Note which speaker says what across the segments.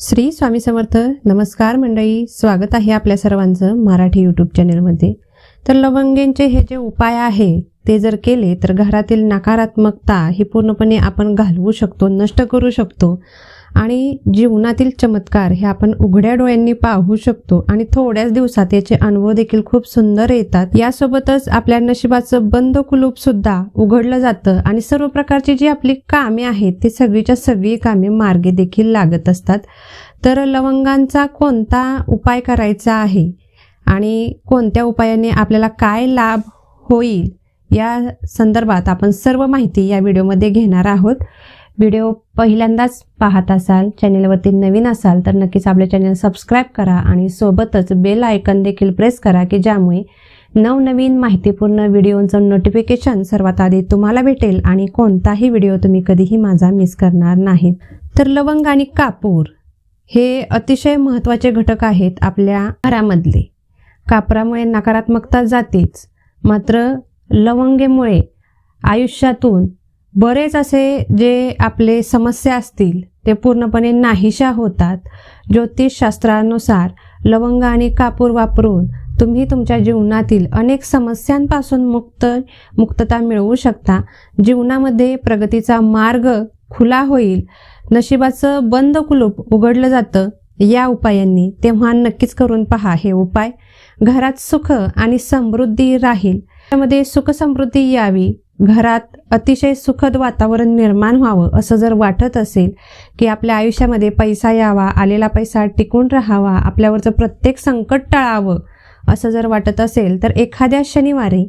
Speaker 1: श्री स्वामी समर्थ नमस्कार मंडळी. स्वागत आहे आपल्या सर्वांचं मराठी यूट्यूब चॅनेलमध्ये तर लवंगेंचे हे जे उपाय आहे ते जर केले तर घरातील नकारात्मकता ही पूर्णपणे आपण घालवू शकतो नष्ट करू शकतो. आणि जीवनातील चमत्कार हे आपण उघड्या डोळ्यांनी पाहू शकतो आणि थोड्याच दिवसात याचे अनुभव देखील खूप सुंदर येतात. यासोबतच आपल्या नशिबाचं बंद कुलूप सुद्धा उघडलं जातं आणि सर्व प्रकारची जी आपली कामे आहेत ती सगळीच्या सगळी कामे मार्गे देखील लागत असतात. तर लवंगांचा कोणता उपाय करायचा आहे आणि कोणत्या उपायाने आपल्याला काय लाभ होईल या संदर्भात आपण सर्व माहिती या व्हिडिओमध्ये घेणार आहोत. व्हिडिओ पहिल्यांदाच पाहत असाल चॅनेलवरती नवीन असाल तर नक्कीच आपले चॅनल सबस्क्राईब करा आणि सोबतच बेल आयकन देखील प्रेस करा की ज्यामुळे नवनवीन माहितीपूर्ण व्हिडिओचं नोटिफिकेशन सर्वात आधी तुम्हाला भेटेल आणि कोणताही व्हिडिओ तुम्ही कधीही माझा मिस करणार नाही तर लवंग आणि कापूर हे अतिशय महत्त्वाचे घटक आहेत आपल्या घरामधले. कापरामुळे नकारात्मकता जातेच. मात्र लवंगेमुळे आयुष्यातून बरेच असे जे आपले समस्या असतील ते पूर्णपणे नाहीशा होतात. ज्योतिषशास्त्रानुसार लवंग आणि कापूर वापरून तुम्ही तुमच्या जीवनातील अनेक समस्यांपासून मुक्त मुक्तता मिळवू शकता. जीवनामध्ये प्रगतीचा मार्ग खुला होईल. नशिबाचं बंद कुलूप उघडलं जातं. या उपायांनी तेव्हा नक्कीच करून पहा हे उपाय. घरात सुख आणि समृद्धी राहील. त्यामध्ये सुख समृद्धी यावी. घरात अतिशय सुखद वातावरण निर्माण व्हावं असं जर वाटत असेल की आपल्या आयुष्यामध्ये पैसा यावा आलेला पैसा टिकून राहावा आपल्यावरचं प्रत्येक संकट टळावं असं जर वाटत असेल तर एखाद्या शनिवारी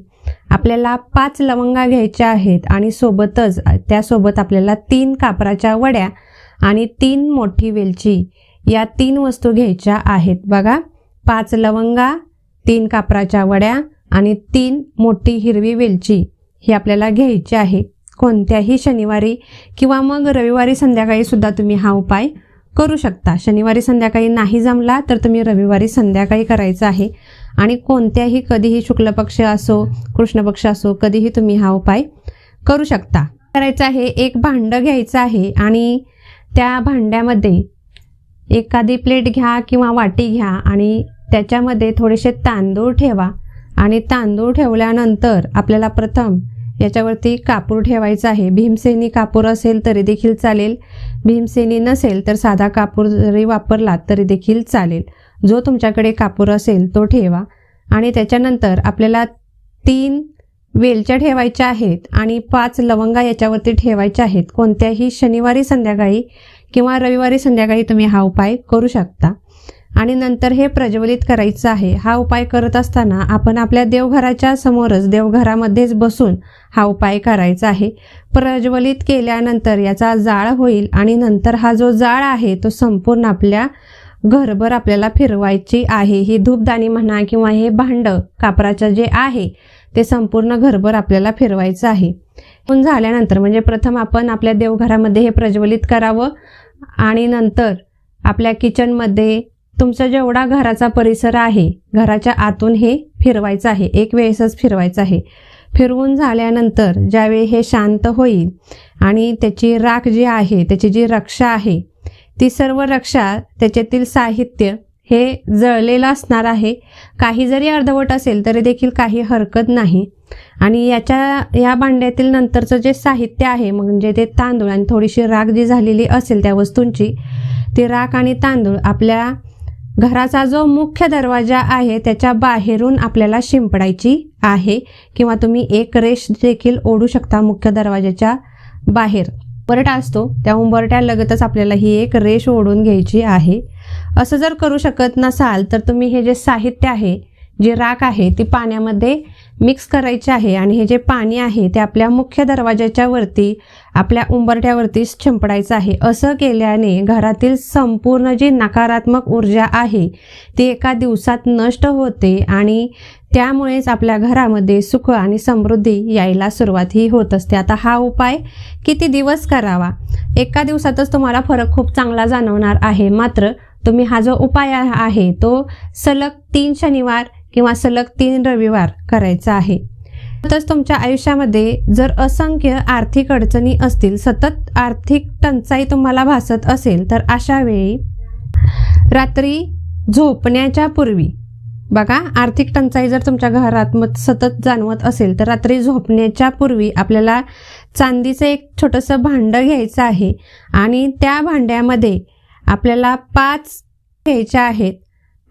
Speaker 1: आपल्याला पाच लवंगा घ्यायच्या आहेत आणि सोबतच त्यासोबत आपल्याला तीन कापराच्या वड्या आणि तीन मोठी वेलची या तीन वस्तू घ्यायच्या आहेत. बघा पाच लवंगा तीन कापराच्या वड्या आणि तीन मोठी हिरवी वेलची. ही आपल्याला घ्यायची आहे. कोणत्याही शनिवारी किंवा मग रविवारी संध्याकाळी सुद्धा तुम्ही हा उपाय करू शकता. शनिवारी संध्याकाळी नाही जमला तर तुम्ही रविवारी संध्याकाळी करायचा आहे. आणि कोणत्याही कधीही शुक्ल पक्ष असो कृष्ण पक्ष असो कधीही तुम्ही हा उपाय करू शकता. करायचं आहे एक भांडं घ्यायचं आहे आणि त्या भांड्यामध्ये एखादी प्लेट घ्या किंवा वाटी घ्या आणि त्याच्यामध्ये थोडेसे तांदूळ ठेवा. आणि तांदूळ ठेवल्यानंतर आपल्याला प्रथम याच्यावरती कापूर ठेवायचा आहे. भीमसेनी कापूर असेल तरी देखील चालेल. भीमसेनी नसेल तर साधा कापूर जरी वापरलात तरी देखील चालेल. जो तुमच्याकडे कापूर असेल तो ठेवा. आणि त्याच्यानंतर आपल्याला तीन वेलच्या ठेवायच्या आहेत आणि पाच लवंगा याच्यावरती ठेवायच्या आहेत. कोणत्याही शनिवारी संध्याकाळी किंवा रविवारी संध्याकाळी तुम्ही हा उपाय करू शकता. आणि नंतर हे प्रज्वलित करायचं आहे. हा उपाय करत असताना आपण आपल्या देवघराच्या समोरच देवघरामध्येच बसून हा उपाय करायचा आहे. प्रज्वलित केल्यानंतर याचा जाळ होईल आणि नंतर हा जो जाळ आहे तो संपूर्ण आपल्या घरभर आपल्याला फिरवायची आहे. ही धूपदाणी म्हणा किंवा हे भांड कापराचं जे आहे ते संपूर्ण घरभर आपल्याला फिरवायचं आहे. पण झाल्यानंतर म्हणजे प्रथम आपण आपल्या देवघरामध्ये हे प्रज्वलित करावं आणि नंतर आपल्या किचनमध्ये तुमचा जेवढा घराचा परिसर आहे घराच्या आतून हे फिरवायचं आहे. एक वेळेसच फिरवायचं आहे. फिरवून झाल्यानंतर ज्यावेळी हे शांत होईल आणि त्याची राख जी आहे त्याची जी रक्षा आहे ती सर्व रक्षा त्याच्यातील साहित्य हे जळलेलं असणार आहे. काही जरी अर्धवट असेल तरी देखील काही हरकत नाही. आणि याच्या या भांड्यातील नंतरचं जे साहित्य आहे म्हणजे ते तांदूळ आणि थोडीशी राख जी झालेली असेल त्या वस्तूंची ती राख आणि तांदूळ आपल्या घराचा जो मुख्य दरवाजा आहे त्याच्या बाहेरून आपल्याला शिंपडायची आहे किंवा तुम्ही एक रेष देखील ओढू शकता मुख्य दरवाजाच्या बाहेर. उंबरटा असतो. त्या उंबरट्या लगतच आपल्याला ही एक रेष ओढून घ्यायची आहे. असं जर करू शकत नसाल तर तुम्ही हे जे साहित्य आहे जी राख आहे ती पाण्यामध्ये मिक्स करायचे आहे आणि हे जे पाणी आहे ते आपल्या मुख्य दरवाजाच्या वरती आपल्या उंबरठ्यावरती शिंपडायचं आहे. असं केल्याने घरातील संपूर्ण जी नकारात्मक ऊर्जा आहे ती एका दिवसात नष्ट होते आणि त्यामुळेच आपल्या घरामध्ये सुख आणि समृद्धी यायला सुरुवातही होत असते. आता हा उपाय किती दिवस करावा? एका दिवसातच तुम्हाला फरक खूप चांगला जाणवणार आहे. मात्र तुम्ही हा जो उपाय आहे तो सलग तीन शनिवार किंवा सलग तीन रविवार करायचा आहे. तसंच तुमच्या आयुष्यामध्ये जर असंख्य आर्थिक अडचणी असतील सतत आर्थिक टंचाई तुम्हाला भासत असेल तर अशा वेळी रात्री झोपण्याच्या पूर्वी बघा आर्थिक टंचाई जर तुमच्या घरात मग सतत जाणवत असेल तर रात्री झोपण्याच्या पूर्वी आपल्याला चांदीचं एक छोटंसं भांडं घ्यायचं आहे आणि त्या भांड्यामध्ये आपल्याला पाच घ्यायच्या आहेत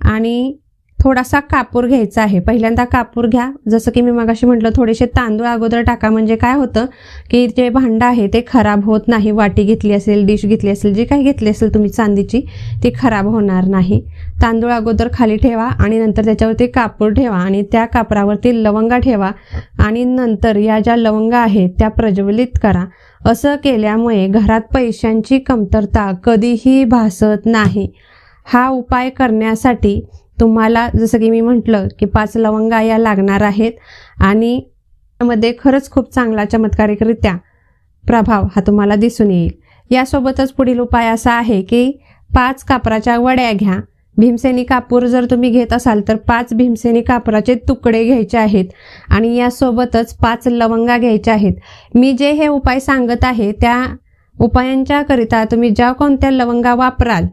Speaker 1: आणि थोडासा कापूर घ्यायचा आहे. पहिल्यांदा कापूर घ्या. जसं की मी मगाशी म्हटलं थोडेसे तांदूळ अगोदर टाका. म्हणजे काय होतं की जे भांडं आहे ते खराब होत नाही. वाटी घेतली असेल डिश घेतली असेल जी काही घेतली असेल तुम्ही चांदीची ती खराब होणार नाही. तांदूळ अगोदर खाली ठेवा आणि नंतर त्याच्यावरती कापूर ठेवा आणि त्या कापरावरती लवंगा ठेवा आणि नंतर या ज्या लवंगा आहेत त्या प्रज्वलित करा. असं केल्यामुळे घरात पैशांची कमतरता कधीही भासत नाही. हा उपाय करण्यासाठी तुम्हाला जसं की मी म्हटलं की पाच लवंगा या लागणार आहेत आणि मध्ये खरंच खूप चांगला चमत्कारिकरित्या प्रभाव हा तुम्हाला दिसून येईल. यासोबतच पुढील उपाय असा आहे की पाच कापराच्या वड्या घ्या. भीमसेनी कापूर जर तुम्ही घेत असाल तर पाच भीमसेनी कापराचे तुकडे घ्यायचे आहेत आणि यासोबतच पाच लवंगा घ्यायच्या आहेत. मी जे हे उपाय सांगत आहे त्या उपायांच्याकरिता तुम्ही ज्या कोणत्या लवंगा वापराल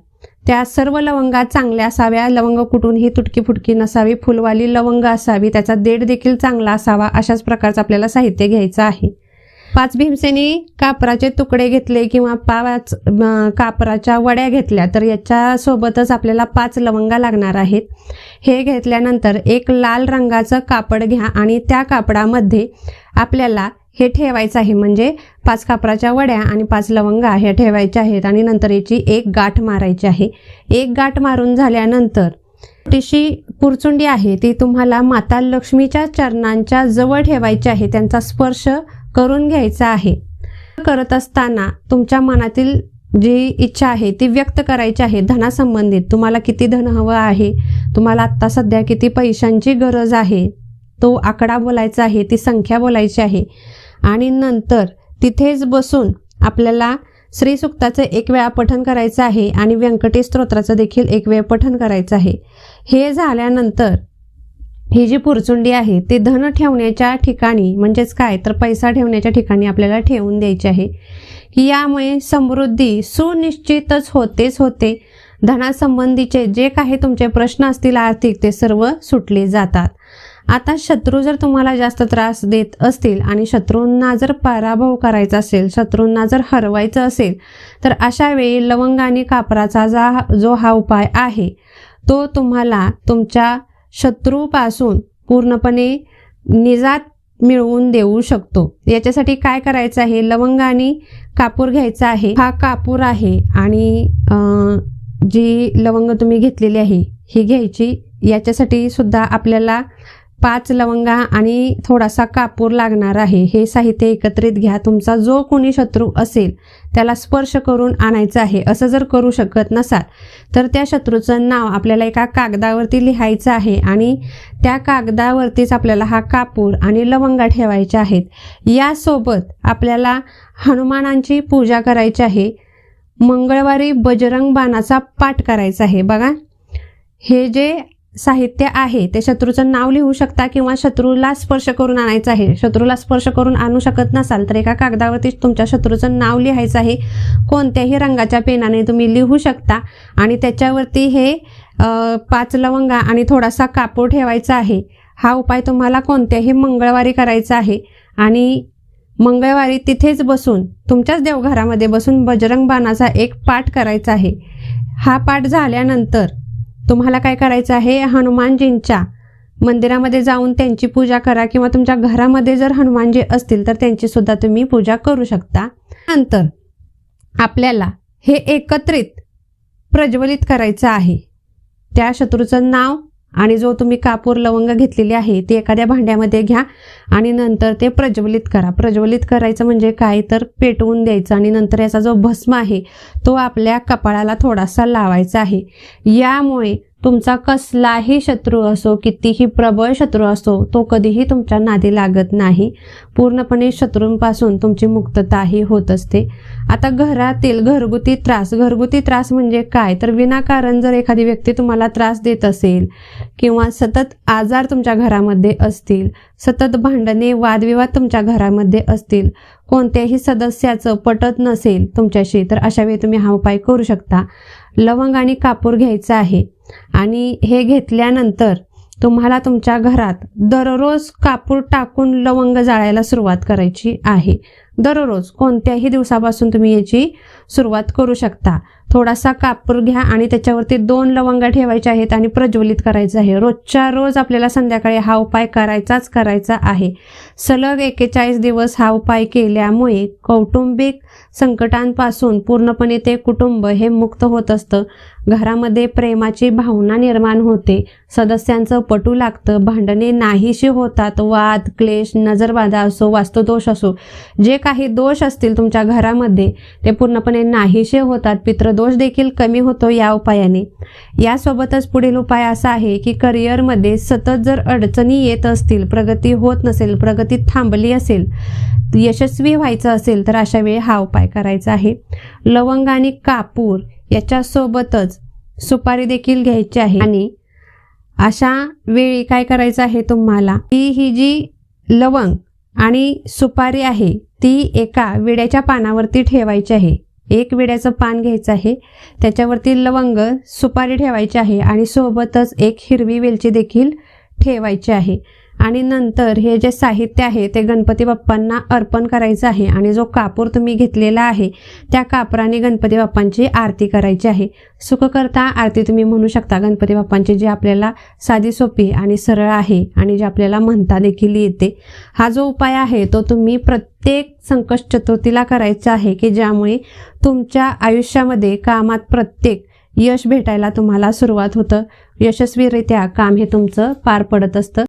Speaker 1: त्या सर्व लवंगा चांगल्या असाव्या लवंग कुठून ही तुटकी फुटकी नसावी फुलवाली लवंग असावी त्याचा देठ देखील चांगला असावा अशाच प्रकारचं आपल्याला साहित्य घ्यायचं आहे. पाच भीमसेनी कापराचे तुकडे घेतले किंवा पाच कापराच्या वड्या घेतल्या तर याच्यासोबतच आपल्याला पाच लवंगा लागणार आहेत. हे घेतल्यानंतर एक लाल रंगाचं कापड घ्या आणि त्या कापडामध्ये आपल्याला हे ठेवायचं आहे. म्हणजे पाच कापराच्या वड्या आणि पाच लवंगा ह्या ठेवायच्या आहेत आणि नंतर याची एक गाठ मारायची आहे. एक गाठ मारून झाल्यानंतर छोटीशी पुरचुंडी आहे ती तुम्हाला माता लक्ष्मीच्या चरणांच्या जवळ ठेवायची आहे. त्यांचा स्पर्श करून घ्यायचा आहे. करत असताना तुमच्या मनातील जी इच्छा आहे ती व्यक्त करायची आहे धनासंबंधित. तुम्हाला किती धन हवं आहे? तुम्हाला आत्ता सध्या किती पैशांची गरज आहे? तो आकडा बोलायचा आहे ती संख्या बोलायची आहे. आणि नंतर तिथेच बसून आपल्याला श्रीसुक्ताचं एक वेळा पठण करायचं आहे आणि व्यंकटेश स्तोत्राचं देखील एक वेळ पठण करायचं आहे. हे झाल्यानंतर ही जी पुरचुंडी आहे ती धन ठेवण्याच्या ठिकाणी म्हणजेच काय? तर पैसा ठेवण्याच्या ठिकाणी आपल्याला ठेवून द्यायची आहे. की यामुळे समृद्धी सुनिश्चितच होतेच होते. धनासंबंधीचे जे काही तुमचे प्रश्न असतील आर्थिक ते सर्व सुटले जातात. आता शत्रू जर तुम्हाला जास्त त्रास देत असतील आणि शत्रूंना जर पराभव करायचा असेल शत्रूंना जर हरवायचं असेल तर अशा वेळी लवंग आणि कापराचा जा जो हा उपाय आहे तो तुम्हाला तुमच्या शत्रूपासून पूर्णपणे निजात मिळवून देऊ शकतो. याच्यासाठी काय करायचं आहे? लवंग आणि कापूर घ्यायचा आहे. हा कापूर आहे आणि जी लवंग तुम्ही घेतलेली आहे ही घ्यायची. याच्यासाठी सुद्धा आपल्याला पाच लवंगा आणि थोडासा कापूर लागणार आहे. हे साहित्य एकत्रित घ्या. तुमचा जो कोणी शत्रू असेल त्याला स्पर्श करून आणायचं आहे. असं जर करू शकत नसाल तर त्या शत्रूचं नाव आपल्याला एका कागदावरती लिहायचं आहे आणि त्या कागदावरतीच आपल्याला हा कापूर आणि लवंगा ठेवायच्या आहेत. यासोबत आपल्याला हनुमानांची पूजा करायची आहे. मंगळवारी बजरंग बाणाचा पाठ करायचा आहे. बघा हे जे साहित्य आहे ते शत्रूचं नाव लिहू शकता किंवा शत्रूला स्पर्श करून आणायचं आहे. शत्रूला स्पर्श करून आणू शकत नसाल तर एका कागदावरती तुमच्या शत्रूचं नाव लिहायचं आहे. कोणत्याही रंगाच्या पेनाने तुम्ही लिहू शकता आणि त्याच्यावरती हे पाच लवंगा आणि थोडासा कापूर ठेवायचा आहे. हा उपाय तुम्हाला कोणत्याही मंगळवारी करायचा आहे आणि मंगळवारी तिथेच बसून तुमच्याच देवघरामध्ये बसून बजरंग बाणाचा एक पाठ करायचा आहे. हा पाठ झाल्यानंतर तुम्हाला काय करायचं आहे? हनुमानजींच्या मंदिरामध्ये जाऊन त्यांची पूजा करा किंवा तुमच्या घरामध्ये जर हनुमानजी असतील तर त्यांची सुद्धा तुम्ही पूजा करू शकता. नंतर आपल्याला हे एकत्रित प्रज्वलित करायचं आहे. त्या शत्रूचं नाव आणि जो तुम्ही कापूर लवंग घेतलेली आहे ती एखाद्या भांड्यामध्ये घ्या आणि नंतर ते प्रज्वलित करा. प्रज्वलित करायचं म्हणजे काय? तर पेटवून द्यायचं आणि नंतर याचा जो भस्म आहे तो आपल्या कपाळाला थोडासा लावायचा आहे. यामुळे तुमचा कसलाही शत्रू असो कितीही प्रबळ शत्रू असो तो कधीही तुमच्या नादी लागत नाही. पूर्णपणे शत्रूंपासून तुमची मुक्तताही होत असते. आता घरातील घरगुती त्रास घरगुती त्रास म्हणजे काय? तर विनाकारण जर एखादी व्यक्ती तुम्हाला त्रास देत असेल किंवा सतत आजार तुमच्या घरामध्ये असतील सतत भांडणे वादविवाद तुमच्या घरामध्ये असतील कोणत्याही सदस्याचं पटत नसेल तुमच्याशी तर अशा वेळी तुम्ही हा उपाय करू शकता. लवंग आणि कापूर घ्यायचं आहे. आणि हे घेतल्यानंतर तुम्हाला तुमच्या घरात दररोज कापूर टाकून लवंग जाळायला सुरुवात करायची आहे. दररोज कोणत्याही दिवसापासून तुम्ही याची सुरुवात करू शकता. थोडासा कापूर घ्या आणि त्याच्यावरती दोन लवंग ठेवायचे आहेत आणि प्रज्वलित करायचं आहे. रोजच्या रोज आपल्याला संध्याकाळी हा उपाय करायचाच करायचा आहे. सलग एकेचाळीस दिवस हा उपाय केल्यामुळे कौटुंबिक संकटांपासून पूर्णपणे ते कुटुंब हे मुक्त होत असतं. घरामध्ये प्रेमाची भावना निर्माण होते. सदस्यांचं पटू लागतं. भांडणे नाहीशी होतात. वाद क्लेश नजरबाधा असो वास्तुदोष असो. जे काही दोष असतील तुमच्या घरामध्ये ते पूर्णपणे नाहीसे होतात. पितृदोष देखील कमी होतो या उपायाने. यासोबतच पुढील उपाय असा आहे की करिअरमध्ये सतत जर अडचणी येत असतील प्रगती होत नसेल प्रगती थांबली असेल यशस्वी व्हायचं असेल तर अशा वेळी हा उपाय करायचा आहे. लवंग आणि कापूर याच्यासोबतच सुपारी देखील घ्यायची आहे. आणि अशा वेळी काय करायचं आहे तुम्हाला? ही ही जी लवंग आणि सुपारी आहे ती एका विड्याच्या पानावरती ठेवायची आहे. एक विड्याचं पान घ्यायचं आहे. त्याच्यावरती लवंग सुपारी ठेवायची आहे आणि सोबतच एक हिरवी वेलची देखील ठेवायची आहे. आणि नंतर हे जे साहित्य आहे ते गणपती बाप्पांना अर्पण करायचं आहे आणि जो कापूर तुम्ही घेतलेला आहे त्या कापराने गणपती बाप्पांची आरती करायची आहे. सुखकर्ता आरती तुम्ही म्हणू शकता. गणपती बाप्पांची जी आपल्याला साधी सोपी आणि सरळ आहे आणि जे आपल्याला म्हणता देखील येते हा जो उपाय आहे तो तुम्ही प्रत्येक संकष्ट चतुर्थीला करायचा आहे की ज्यामुळे तुमच्या आयुष्यामध्ये कामात प्रत्येक यश भेटायला तुम्हाला सुरुवात होतं. यशस्वीरित्या काम हे तुमचं पार पडत असतं.